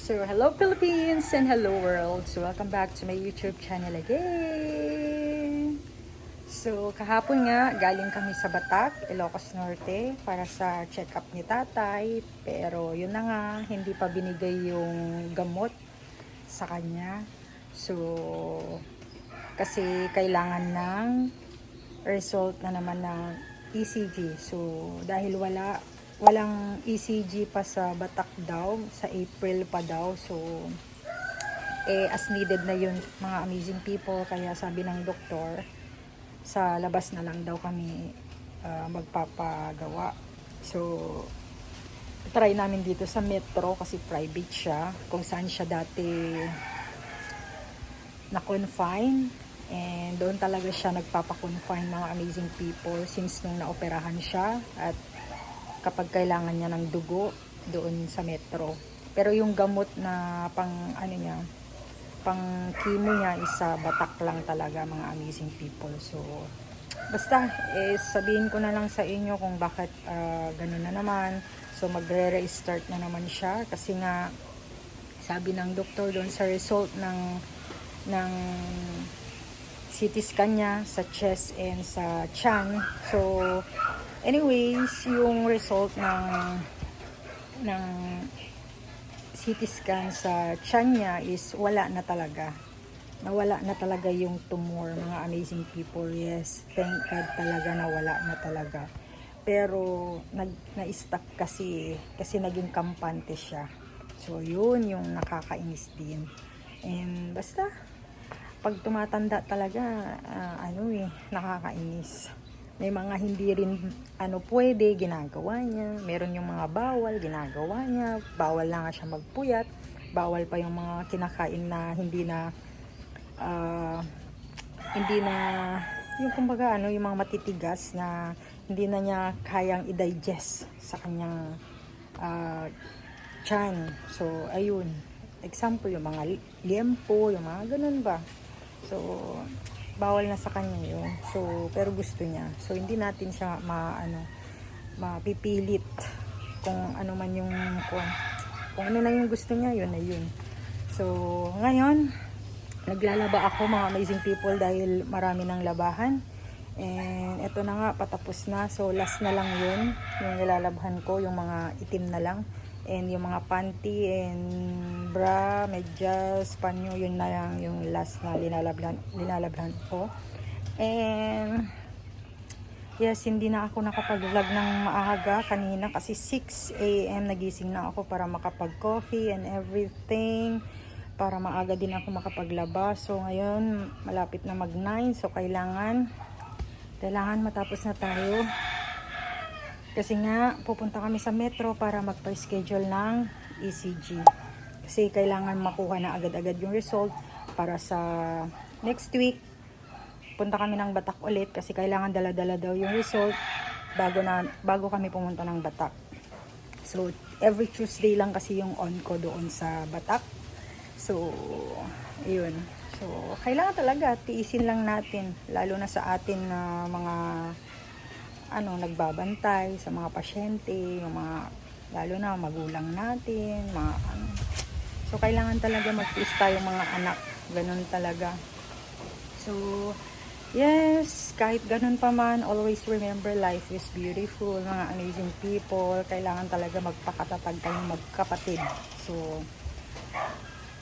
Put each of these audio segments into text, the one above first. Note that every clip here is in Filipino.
So, hello Philippines and hello world. So, welcome back to my YouTube channel again. So, kahapon nga, galing kami sa Batak, Ilocos Norte, para sa check-up ni tatay. Pero, yun na nga, hindi pa binigay yung gamot sa kanya. So, kasi kailangan ng result na naman ng ECG. So, dahil wala walang ECG pa sa Batak daw, sa April pa daw. So, eh, as needed na yun, mga amazing people. Kaya sabi ng doktor, sa labas na lang daw kami ah, magpapagawa. So, try namin dito sa metro kasi private siya. Kung saan siya dati na-confine. And doon talaga siya nagpapakonfine mga amazing people since nung naoperahan siya at kapag kailangan niya ng dugo doon sa metro. Pero yung gamot na pang ano niya, pang chemo niya is sa batak lang talaga mga amazing people. So basta eh, sabihin ko na lang sa inyo kung bakit ah, ganun na naman. So magre-restart na naman siya kasi nga sabi ng doktor doon sa result ng ng CT scan niya sa chest and sa chan. So, anyways, yung result ng ng CT scan sa chan niya is wala na talaga. Nawala na talaga yung tumor, mga amazing people. Yes, thank God talaga nawala na talaga. Pero nag na-stuck kasi kasi naging kampante siya. So, yun yung nakakainis din. And basta pag tumatanda talaga, ah, ano eh, nakakainis. May mga hindi rin, ano, pwede, ginagawa niya. Meron yung mga bawal, ginagawa niya. Bawal na nga siya magpuyat. Bawal pa yung mga kinakain na hindi na, ah, hindi na, yung kumbaga, ano, yung mga matitigas na hindi na niya kayang i-digest sa kanyang ah, chan. So, ayun. Example, yung mga li- liempo, yung mga ganun ba. So, bawal na sa kanya yun. So, pero gusto niya. So, hindi natin siya ma, ano, mapipilit kung ano man yung, kung, kung ano na yung gusto niya, yun na yun. So, ngayon, naglalaba ako mga amazing people dahil marami ng labahan. And eto na nga, patapos na. So, last na lang yun. Yung nilalabhan ko, yung mga itim na lang. And yung mga panty and bra, medyas, panyo, yun na lang yung last na linalabhan, linalabhan ko. And yes, hindi na ako nakapag-vlog ng maaga kanina kasi 6 a.m. nagising na ako para makapag-coffee and everything para maaga din ako makapaglaba. So ngayon, malapit na mag-9 so kailangan kailangan matapos na tayo. Kasi nga, pupunta kami sa metro para magpa-schedule ng ECG. Kasi kailangan makuha na agad-agad yung result para sa next week. Punta kami ng Batak ulit kasi kailangan dala-dala daw yung result bago, na, bago kami pumunta ng Batak. So, every Tuesday lang kasi yung on ko doon sa Batak. So, yun. So, kailangan talaga, tiisin lang natin. Lalo na sa atin na mga ano, nagbabantay sa mga pasyente, yung mga, lalo na magulang natin, mga ano. So, kailangan talaga magtiis tayo mga anak. Ganun talaga. So, yes, kahit ganun pa man, always remember life is beautiful. Mga amazing people. Kailangan talaga magpakatatag tayong magkapatid. So,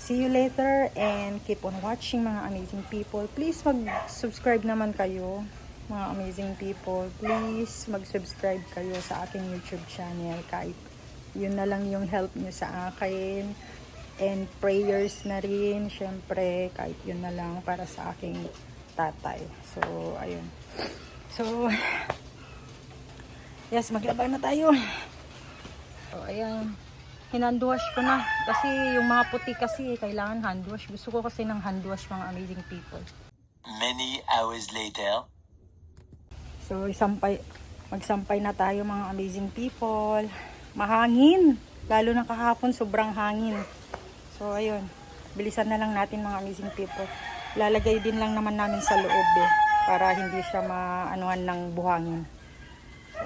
see you later and keep on watching mga amazing people. Please mag-subscribe naman kayo mga amazing people. Please mag-subscribe kayo sa aking YouTube channel kahit yun na lang yung help nyo sa akin and prayers na rin syempre kahit yun na lang para sa aking tatay. So, ayun. So, yes, maglaba na tayo. So, ayan. Hinandwash ko na. Kasi yung mga puti kasi, kailangan handwash. Gusto ko kasi ng handwash mga amazing people. Many hours later. So, isampay, magsampay na tayo mga amazing people. Mahangin. Lalo na kahapon, sobrang hangin. So, ayun. Bilisan na lang natin mga amazing people. Lalagay din lang naman namin sa loob eh. Para hindi siya maanuhan ng buhangin. So,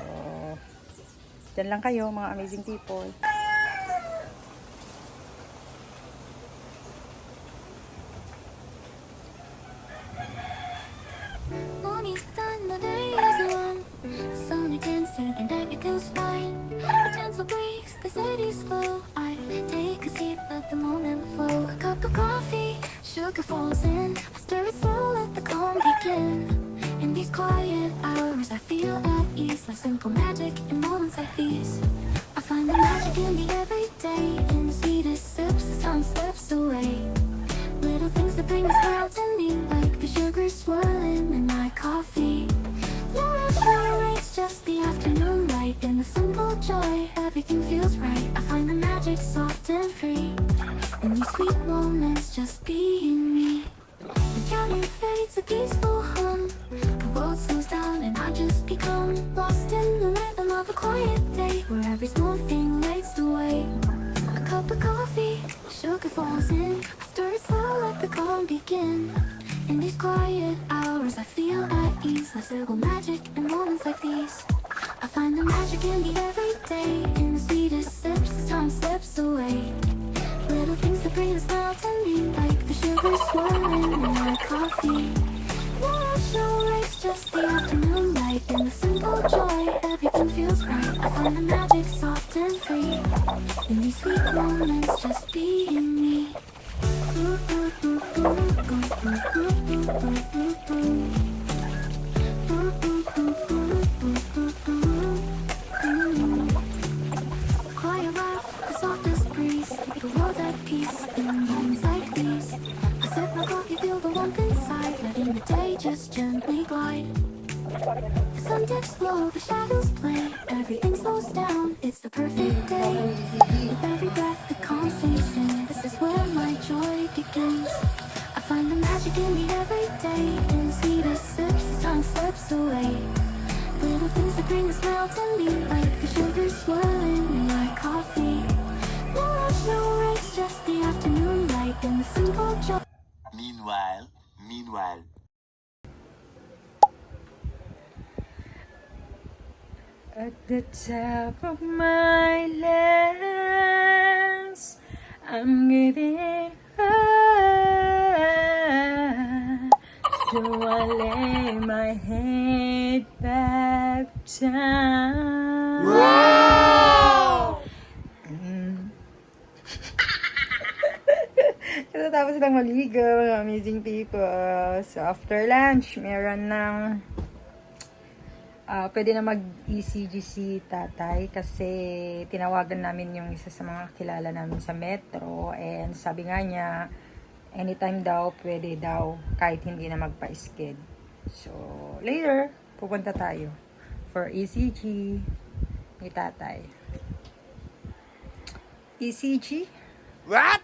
dyan lang kayo mga amazing people. Sugar falls in. I stir it slow, let the calm begin. In these quiet hours, I feel at ease, like simple magic in moments like these. I find the magic in the everyday, in the sweetest sips as time slips away. Little things that bring a smile to me, like the sugar swirling in my coffee. No just the afternoon light. In the simple joy, everything feels right. I find the magic soft and free. In these sweet moments, just being me. The counting fades, a peaceful hum. The world slows down, and I just become lost in the rhythm of a quiet day, where every small thing lights the way. A cup of coffee, sugar falls in. I stir it slow, let the calm begin. In these quiet hours, I feel at ease. Like little magic in moments like these. I find the magic in the everyday, sun dips the shadows play. Everything slows down, it's the perfect day. With every breath, the calm sinks in. This is where my joy begins. I find the magic in the everyday, in the sweetest sips as time slips away. Little things that bring a smile to me, like the sugar swirling in my coffee. No rush, no race, just the afternoon light and the simple joy. Meanwhile, meanwhile. At the top of my lungs, I'm giving up. So I lay my head back down. Wow! Tapos ng maligo, amazing people. So after lunch, meron ng Ah, pwede na mag-ECG si tatay kasi tinawagan namin yung isa sa mga kilala namin sa metro and sabi nga niya anytime daw pwede daw kahit hindi na magpa-sked. So, later, pupunta tayo for ECG ni tatay. ECG? What?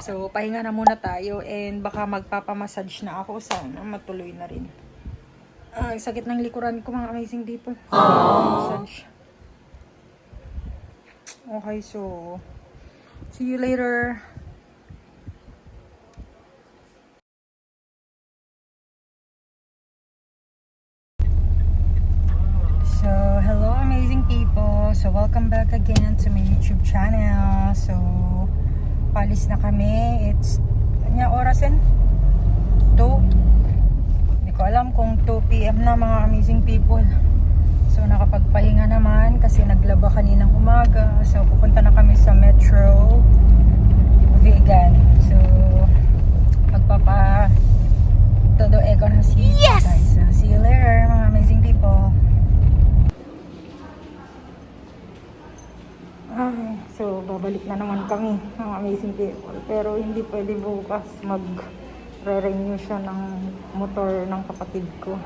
So, pahinga na muna tayo and baka magpapamassage na ako. Sana matuloy na rin. Ay, sakit ng likuran ko mga amazing people. Massage. Okay, so see you later. So, hello amazing people. So, welcome back again to my YouTube channel. So, palis na kami. It's, kanya orasin? 2. Ko alam kung 2 p.m. na mga amazing people. So, nakapagpahinga naman kasi naglaba kaninang umaga. So, pupunta na kami sa Metro Vegan. So, magpapa todo ego na si yes! guys. So, see you later mga amazing people. Ay, so babalik na naman kami mga amazing people. Pero hindi pwede bukas mag re-renew siya ng motor ng kapatid ko.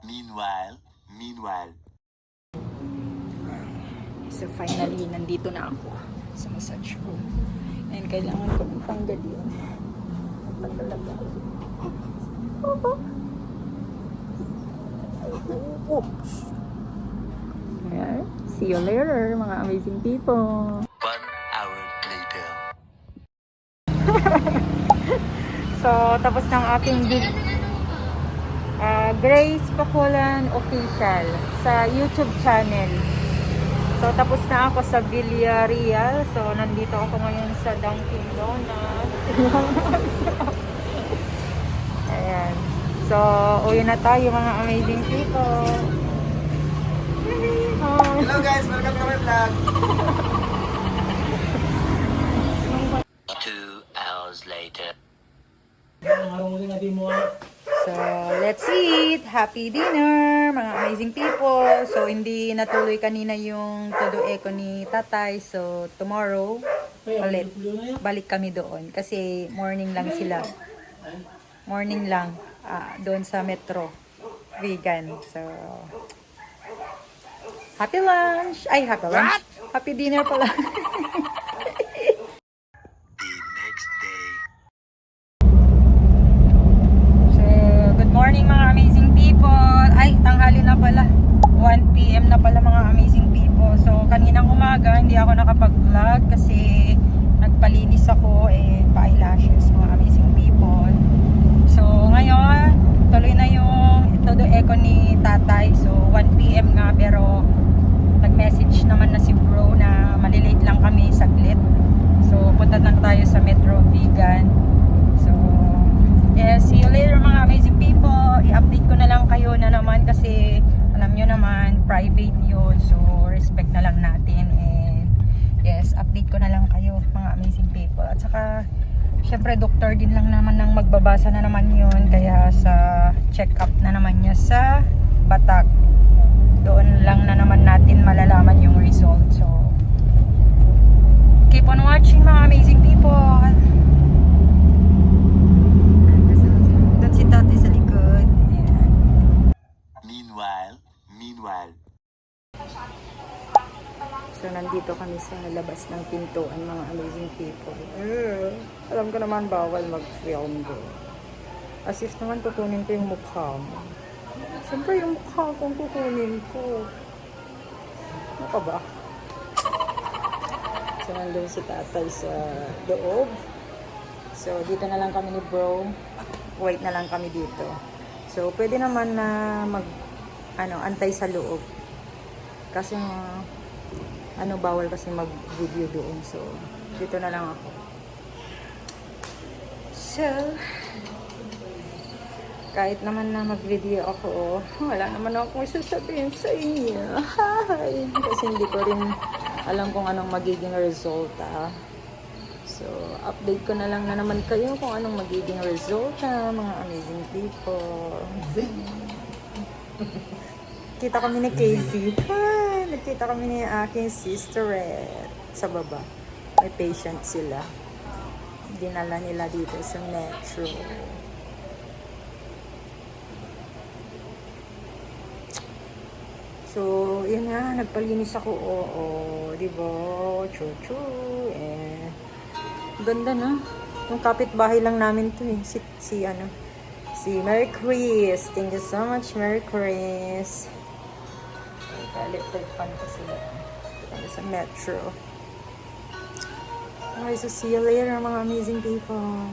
Meanwhile, meanwhile. So finally, nandito na ako sa massage room. And kailangan ko tanggal yun. Tanggal agad. Oops. Ayan. See you later, mga amazing people. One hour later. So, tapos ng aking vid- ah, Grace Pakulan Official sa YouTube channel. So, tapos na ako sa Villarreal. So, nandito ako ngayon sa Dunkin Donuts. Ayan. So, uwi na tayo mga amazing people. Hello guys, welcome to my vlog. Two hours later. So, let's eat! Happy dinner, mga amazing people! So, hindi natuloy kanina yung todo eco ni tatay. So, tomorrow, ulit, balik kami doon. Kasi morning lang sila. Morning lang, ah, doon sa metro. Vegan. So, happy lunch! Ay, happy lunch! Happy dinner pala. The next day. So, good morning mga amazing people. Ay, tanghali na pala. 1 p.m. na pala mga amazing people. So, kaninang umaga, hindi ako nakapag-vlog kasi nagpalinis ako eh, pa-eyelashes mga amazing people. So, ngayon, tuloy na yung todo eco ni tatay. So, 1 p.m. nga pero nag-message naman na si bro na malilate lang kami saglit. So, punta na tayo sa Metro Vegan. So, yeah, see you later mga amazing people. I-update ko na lang kayo na naman kasi alam nyo naman, private yun. So, respect na lang natin. And yes, update ko na lang kayo mga amazing people. At saka, syempre doktor din lang naman nang magbabasa na naman yun. Kaya sa check-up na naman niya sa Batak. Doon lang na naman natin malalaman yung result. So, keep on watching mga amazing people. Doon si tatay sa likod. Ayan. Meanwhile, meanwhile. So, nandito kami sa labas ng pintuan, mga amazing people. Eh, alam ko naman bawal mag-film do. As if naman kukunin ko yung mukha mo. Siyempre yung mukha kong kukunin ko. Ano ka ba? So, nandun si tatay sa loob. So, dito na lang kami ni bro. Wait na lang kami dito. So, pwede naman na mag, ano, antay sa loob. Kasi ano, bawal kasi mag-video doon. So, dito na lang ako. So, kahit naman na mag-video ako, wala naman akong sasabihin sa inyo. Hi! Kasi hindi ko rin alam kung anong magiging resulta. So, update ko na lang na naman kayo kung anong magiging resulta, mga amazing people. Kita kami ni Casey. Hi! Nagkita kami ni aking sisterette sa baba. May patient sila. Dinala nila dito sa metro. So, yun nga, nagpalinis ako, oo, di ba? Chuchu, eh. Ganda na. Yung kapitbahay lang namin to eh. Si, si ano, si Mary Chris. Thank you so much, Mary Chris. Electric fan ko sila. Ito sa metro. Okay, so see you later, mga amazing people.